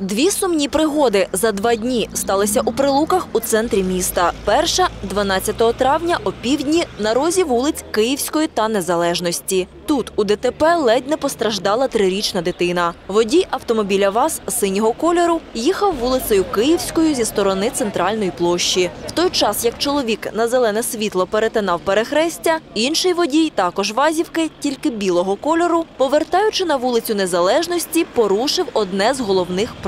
Дві сумні пригоди за два дні сталися у Прилуках у центрі міста. Перша – 12 травня о півдні на розі вулиць Київської та Незалежності. Тут у ДТП ледь не постраждала трирічна дитина. Водій автомобіля ВАЗ синього кольору їхав вулицею Київською зі сторони центральної площі. В той час, як чоловік на зелене світло перетинав перехрестя, інший водій, також вазівки, тільки білого кольору, повертаючи на вулицю Незалежності, порушив одне з головних правил –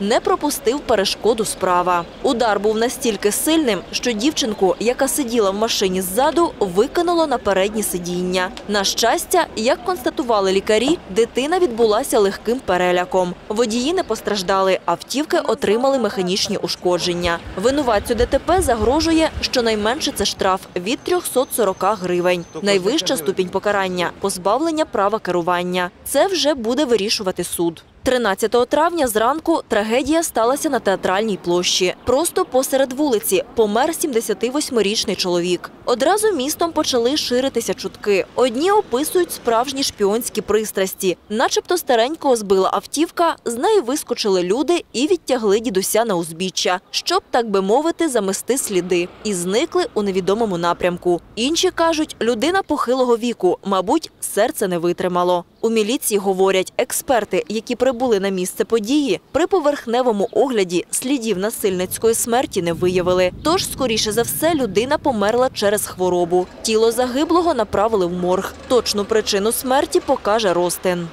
не пропустив перешкоду справа. Удар був настільки сильним, що дівчинку, яка сиділа в машині ззаду, викинуло на переднє сидіння. На щастя, як констатували лікарі, дитина відбулася легким переляком. Водії не постраждали, автівки отримали механічні ушкодження. Винуватцю ДТП загрожує щонайменше це штраф від 340 гривень. Найвища ступінь покарання – позбавлення права керування. Це вже буде вирішувати суд. 13 травня зранку трагедія сталася на театральній площі. Просто посеред вулиці помер 78-річний чоловік. Одразу містом почали ширитися чутки. Одні описують справжні шпіонські пристрасті. Начебто старенького збила автівка, з неї вискочили люди і відтягли дідуся на узбіччя, щоб, так би мовити, замести сліди. І зникли у невідомому напрямку. Інші кажуть, людина похилого віку, мабуть, серце не витримало. У міліції говорять, експерти, які прибули на місце події, при поверхневому огляді слідів насильницької смерті не виявили. Тож, скоріше за все, людина померла через хворобу. Тіло загиблого направили в морг. Точну причину смерті покаже Ростин.